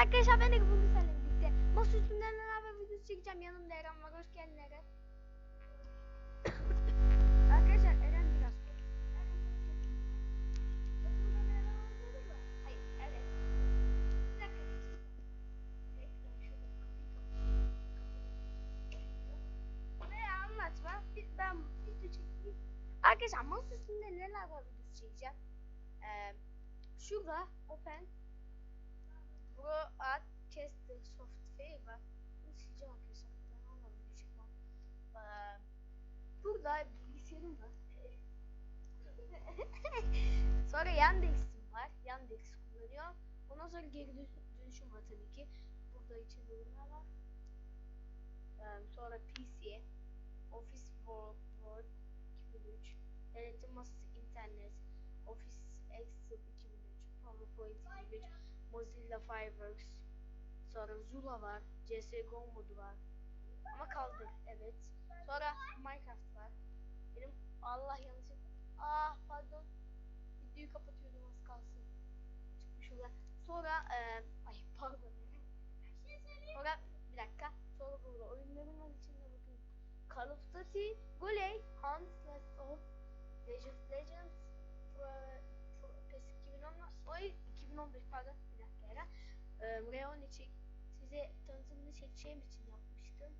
arkadaşlar ben de bugün seninle birlikte masa üstünden beraber videosu çekeceğim. Yanımda Eren var. Hoş geldin Eren. arkadaşlar Eren biraz Hayır, evet. Bir dakika. Anlatma. Bir- Ben video çekeyim. Arkadaşlar masa üstünde neler var videosu çekeceğim. Ee, şurada open Bro at Chester software var. Bunu sileceğim arkadaşlar. Ben onunla video çekmem. Ee, burada bilgisayarım var. sonra Yandex'im var. Yandex kullanıyor. Ondan sonra geri dönüş- dönüşüm var tabii ki. Burada içinde ürünler var. Ee, sonra PC, Office Word, Word 2003, denetim masası internet, Office Excel 2003, PowerPoint 2003, Mozilla Fireworks, sonra Zula var, CSGO modu var. Ama kaldı, evet. Sonra Minecraft var. Benim Allah yanlışlıkla ah pardon videoyu kapatıyordum az kalsın. Çıkmış oluyor. Sonra eee ay pardon. Sonra bir dakika. Sonra burada oyunların var içinde bakın. Call of Duty, Goley, Hunts Last of, League of Legends, Pro- Pro- PES 2010, oy 2015 pardon bir dakika era. Eee Reon için size tanıtımını çekeceğim için yapmıştım.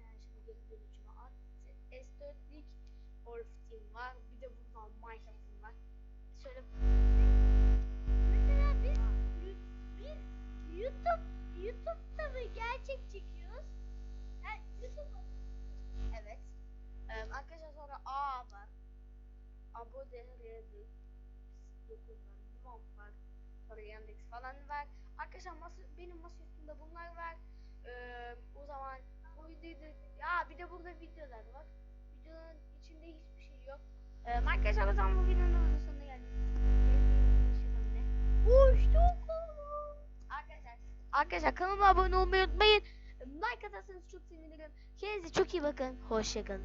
Yani şimdi geri dönüşümü at. S4'lik Wolf Team var. Bir de buradan Minecraft'ım var. Şöyle Mesela biz biz YouTube YouTube'da mı gerçek çekiyoruz? Yani YouTube Evet. Ee, arkadaşlar sonra A var. Abode Reddit. 9 var. Sonra Yandex falan var. Arkadaşlar masa, benim masa üstünde bunlar var. Ee, o zaman bu videoda ya bir de burada videolar var. Videonun içinde hiçbir şey yok. Ee, arkadaşlar o zaman bu videonun sonuna geldik. Uçtuk Arkadaşlar Arkadaşlar kanalıma abone olmayı unutmayın. Like atarsanız çok sevinirim. Kendinize çok iyi bakın. Hoşçakalın.